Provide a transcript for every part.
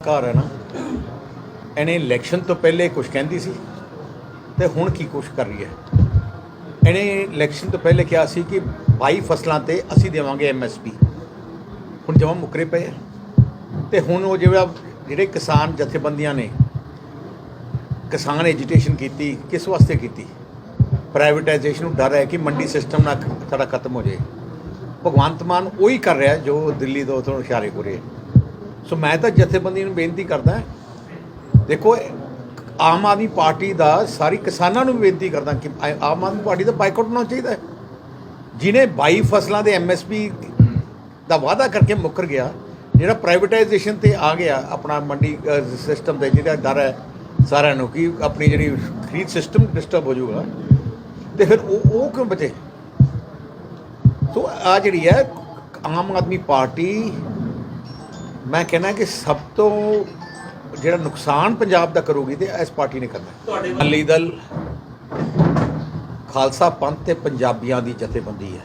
ਘਰ ਹੈ ਨਾ, ਇਹਨੇ ਇਲੈਕਸ਼ਨ ਤੋਂ ਪਹਿਲੇ ਕੁਝ ਕਹਿੰਦੀ ਸੀ ਤੇ ਹੁਣ ਕੀ ਕੁਝ ਕਰ ਰਹੀ ਹੈ? ਇਹਨੇ ਇਲੈਕਸ਼ਨ ਤੋਂ ਪਹਿਲੇ ਕਿਹਾ ਸੀ ਕਿ 22 ਫਸਲਾਂ ਤੇ ਅਸੀਂ ਦੇਵਾਂਗੇ ਐਮਐਸਪੀ ਹੁਣ ਜਮਾ ਮੁਕਰੇ ਪਏ ਆ। ਤੇ ਹੁਣ ਉਹ ਜਿਹੜਾ ਜਿਹੜੇ ਕਿਸਾਨ ਜਥੇਬੰਦੀਆਂ ਨੇ, ਕਿਸਾਨ ਐਜੀਟੇਸ਼ਨ ਕੀਤੀ, ਕਿਸ ਵਾਸਤੇ ਕੀਤੀ? ਪ੍ਰਾਈਵੇਟਾਈਜੇਸ਼ਨ ਨੂੰ ਡਰ ਹੈ ਕਿ ਮੰਡੀ ਸਿਸਟਮ ਨਾ ਸਾਡਾ ਖਤਮ ਹੋ ਜਾਏ। ਭਗਵੰਤ ਮਾਨ ਉਹੀ ਕਰ ਰਿਹਾ ਜੋ ਦਿੱਲੀ ਤੋਂ ਤੋਂ ਇਸ਼ਾਰੇ ਹੋ। ਰਹੇ ਸੋ ਮੈਂ ਤਾਂ ਜਥੇਬੰਦੀ ਨੂੰ ਬੇਨਤੀ ਕਰਦਾ, ਦੇਖੋ, ਆਮ ਆਦਮੀ ਪਾਰਟੀ ਦਾ ਸਾਰੀ ਕਿਸਾਨਾਂ ਨੂੰ ਵੀ ਬੇਨਤੀ ਕਰਦਾ ਕਿ ਆਮ ਆਦਮੀ ਪਾਰਟੀ ਦਾ ਬਾਈਕਾਟ ਹੋਣਾ ਚਾਹੀਦਾ ਹੈ। ਜਿਨੇ 22 ਫਸਲਾਂ ਦੇ ਐਮਐਸਪੀ ਦਾ ਵਾਅਦਾ ਕਰਕੇ ਮੁੱਕਰ ਗਿਆ, ਜਿਹੜਾ ਪ੍ਰਾਈਵੇਟਾਈਜੇਸ਼ਨ ਤੇ ਆ ਗਿਆ, ਆਪਣਾ ਮੰਡੀ ਸਿਸਟਮ ਦੇ ਜਿਹੜਾ ਡਰ ਹੈ ਸਾਰਿਆਂ ਨੂੰ ਕਿ ਆਪਣੀ ਜਿਹੜੀ ਖਰੀਦ ਸਿਸਟਮ ਡਿਸਟਰਬ ਹੋ ਜਾਊਗਾ, ਤੇ ਫਿਰ ਉਹ ਉਹ ਕਿਉਂ ਬਚੇ? ਸੋ ਆ ਜਿਹੜੀ ਹੈ, ਆਮ ਆਦਮੀ ਪਾਰਟੀ ਮੈਂ ਕਹਿੰਦਾ ਕਿ ਸਭ ਤੋਂ ਜਿਹੜਾ ਨੁਕਸਾਨ ਪੰਜਾਬ ਦਾ ਕਰੂਗੀ ਤੇ ਇਸ ਪਾਰਟੀ ਨੇ ਕਰਨਾ। ਅਕਾਲੀ ਦਲ ਖਾਲਸਾ ਪੰਥ ਤੇ ਪੰਜਾਬੀਆਂ ਦੀ ਜਥੇਬੰਦੀ ਹੈ।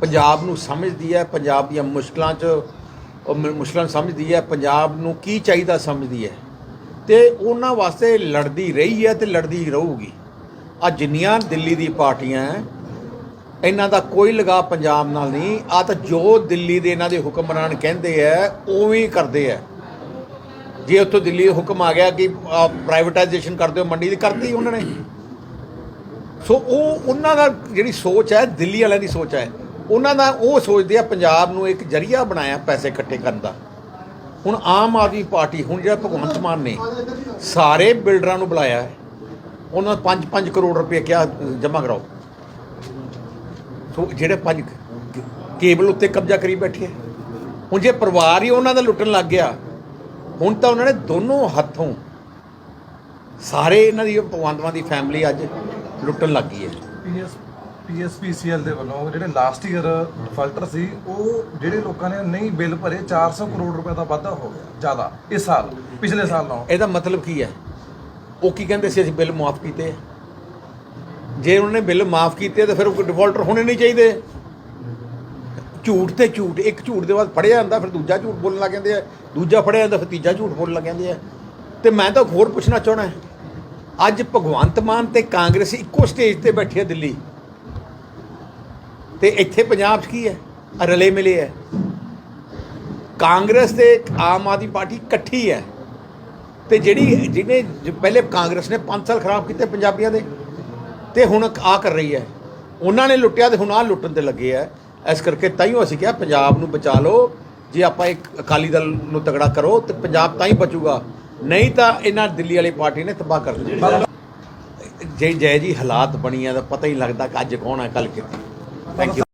ਪੰਜਾਬ ਨੂੰ ਸਮਝਦੀ ਹੈ ਪੰਜਾਬ ਦੀਆਂ ਮੁਸ਼ਕਲਾਂ 'ਚ ਮੁਸ਼ਕਲਾਂ ਸਮਝਦੀ ਹੈ ਪੰਜਾਬ ਨੂੰ ਕੀ ਚਾਹੀਦਾ ਸਮਝਦੀ ਹੈ। ਤੇ ਉਹਨਾਂ ਵਾਸਤੇ ਲੜਦੀ ਰਹੀ ਹੈ ਤੇ ਲੜਦੀ ਰਹੂਗੀ। ਆ ਜਿੰਨੀਆਂ ਦਿੱਲੀ ਦੀ ਪਾਰਟੀਆਂ ਹੈ ਇਹਨਾਂ ਦਾ ਕੋਈ ਲਗਾਅ ਪੰਜਾਬ ਨਾਲ ਨਹੀਂ। ਆ ਤਾਂ ਜੋ ਦਿੱਲੀ ਦੇ ਇਹਨਾਂ ਦੇ ਹੁਕਮਰਾਨ ਕਹਿੰਦੇ ਆ, ਉਵੇਂ ਹੀ ਕਰਦੇ ਆ। ਜੇ ਉੱਥੋਂ ਦਿੱਲੀ ਹੁਕਮ ਆ ਗਿਆ ਕਿ ਪ੍ਰਾਈਵੇਟਾਈਜੇਸ਼ਨ ਕਰ ਦਿਓ ਮੰਡੀ ਦੀ, ਕਰਤੀ ਉਹਨਾਂ ਨੇ। ਸੋ ਉਹ, ਉਹਨਾਂ ਦਾ ਜਿਹੜੀ ਸੋਚ ਹੈ, ਦਿੱਲੀ ਵਾਲਿਆਂ ਦੀ ਸੋਚ ਹੈ, ਉਹਨਾਂ ਦਾ ਉਹ ਸੋਚਦੇ ਆ ਪੰਜਾਬ ਨੂੰ ਇੱਕ ਜਰੀਆ ਬਣਾਇਆ ਪੈਸੇ ਇਕੱਠੇ ਕਰਨ ਦਾ। ਹੁਣ ਆਮ ਆਦਮੀ ਪਾਰਟੀ, ਹੁਣ ਜਿਹੜਾ ਭਗਵੰਤ ਮਾਨ ਨੇ ਸਾਰੇ ਬਿਲਡਰਾਂ ਨੂੰ ਬੁਲਾਇਆ ਹੈ, ਉਹਨਾਂ 5-5 ਕਰੋੜ ਰੁਪਏ ਕਿਹਾ ਜਮ੍ਹਾਂ ਕਰਾਓ। ਸੋ ਜਿਹੜੇ ਪੰਜ ਕੇਬਲ ਉੱਤੇ ਕਬਜ਼ਾ ਕਰੀ ਬੈਠੇ ਆ। ਹੁਣ ਜੇ ਪਰਿਵਾਰ ਹੀ ਉਹਨਾਂ ਦਾ ਲੁੱਟਣ ਲੱਗ ਗਿਆ ਹੁਣ ਤਾਂ ਉਹਨਾਂ ਨੇ ਦੋਨੋਂ ਹੱਥੋਂ ਸਾਰੇ ਇਹਨਾਂ ਦੀ ਭਗਵੰਤਮਾਨ ਦੀ ਫੈਮਿਲੀ ਅੱਜ ਲੁੱਟਣ ਲੱਗ ਗਈ ਹੈ। ਪੀਐਸ ਪੀਐਸਪੀਸੀਐਲ ਦੇ ਵੱਲੋਂ ਜਿਹੜੇ ਲਾਸਟ ਈਅਰ ਡਿਫਾਲਟਰ ਸੀ ਉਹ ਜਿਹੜੇ ਲੋਕਾਂ ਨੇ ਨਹੀਂ ਬਿੱਲ ਭਰੇ 400 ਕਰੋੜ ਰੁਪਏ ਦਾ ਵਾਧਾ ਹੋ ਗਿਆ ਜ਼ਿਆਦਾ ਇਸ ਸਾਲ ਪਿਛਲੇ ਸਾਲ ਨਾਲੋਂ। ਇਹਦਾ ਮਤਲਬ ਕੀ ਹੈ? ਉਹ ਕੀ ਕਹਿੰਦੇ ਸੀ ਅਸੀਂ ਬਿੱਲ ਮਾਫ ਕੀਤੇ ਜੇ ਉਹਨਾਂ ਨੇ ਬਿੱਲ ਮਾਫ ਕੀਤੇ ਤਾਂ ਫਿਰ ਉਹ ਡਿਫਾਲਟਰ ਹੋਣੇ ਨਹੀਂ ਚਾਹੀਦੇ। ਝੂਠ ਤੇ ਝੂਠ, ਇੱਕ ਝੂਠ ਦੇ ਬਾਅਦ ਫੜਿਆ ਜਾਂਦਾ, ਫਿਰ ਦੂਜਾ ਝੂਠ ਬੋਲਣ ਲੱਗ ਜਾਂਦੇ ਆ। ਦੂਜਾ ਫੜਿਆ ਜਾਂਦਾ, ਫਿਰ ਤੀਜਾ ਝੂਠ ਬੋਲਣ ਲੱਗ ਜਾਂਦੇ ਆ। ਤੇ ਮੈਂ ਤਾਂ ਹੋਰ ਪੁੱਛਣਾ ਚਾਹਣਾ ਅੱਜ ਭਗਵੰਤ ਮਾਨ ਤੇ ਕਾਂਗਰਸ ਇੱਕੋ ਸਟੇਜ ਤੇ ਬੈਠੇ ਆ ਦਿੱਲੀ। ਤੇ ਇੱਥੇ ਪੰਜਾਬ 'ਚ ਕੀ ਹੈ? ਰਲੇ ਮਿਲੇ ਹੈ। ਕਾਂਗਰਸ ਤੇ ਆਮ ਆਦਮੀ ਪਾਰਟੀ ਇਕੱਠੀ ਹੈ। ਤੇ ਜਿਹੜੀ, ਜਿਹਨੇ ਪਹਿਲੇ ਕਾਂਗਰਸ ਨੇ 5 ਸਾਲ ਖਰਾਬ ਕੀਤੇ ਪੰਜਾਬੀਆਂ ਦੇ। ਤੇ ਹੁਣ ਆ ਕਰ ਰਹੀ ਹੈ। ਉਹਨਾਂ ਨੇ ਲੁੱਟਿਆ ਤੇ ਹੁਣ ਆ ਲੁੱਟਣ ਤੇ ਲੱਗੇ ਆ ਇਸ ਕਰਕੇ ਤਾਈਓ ਅਸੀਂ ਕਿਹਾ ਪੰਜਾਬ ਨੂੰ ਬਚਾ ਲਓ। ਜੇ ਆਪਾਂ ਇੱਕ ਅਕਾਲੀ ਦਲ ਨੂੰ ਤਗੜਾ ਕਰੋ ਤੇ ਪੰਜਾਬ ਤਾਂ ਹੀ ਬਚੂਗਾ। ਨਹੀਂ ਤਾਂ ਇਹਨਾਂ ਦਿੱਲੀ ਵਾਲੀ ਪਾਰਟੀ ਨੇ ਤਬਾਹ ਕਰ ਦਿੱਤਾ। ਜੇ ਜੈ ਜੀ ਹਾਲਾਤ ਬਣੀ ਆ ਤਾਂ ਪਤਾ ਹੀ ਲੱਗਦਾ ਕਿ ਅੱਜ ਕੌਣ ਹੈ ਕੱਲ ਕਿੱਥੇ। Thank you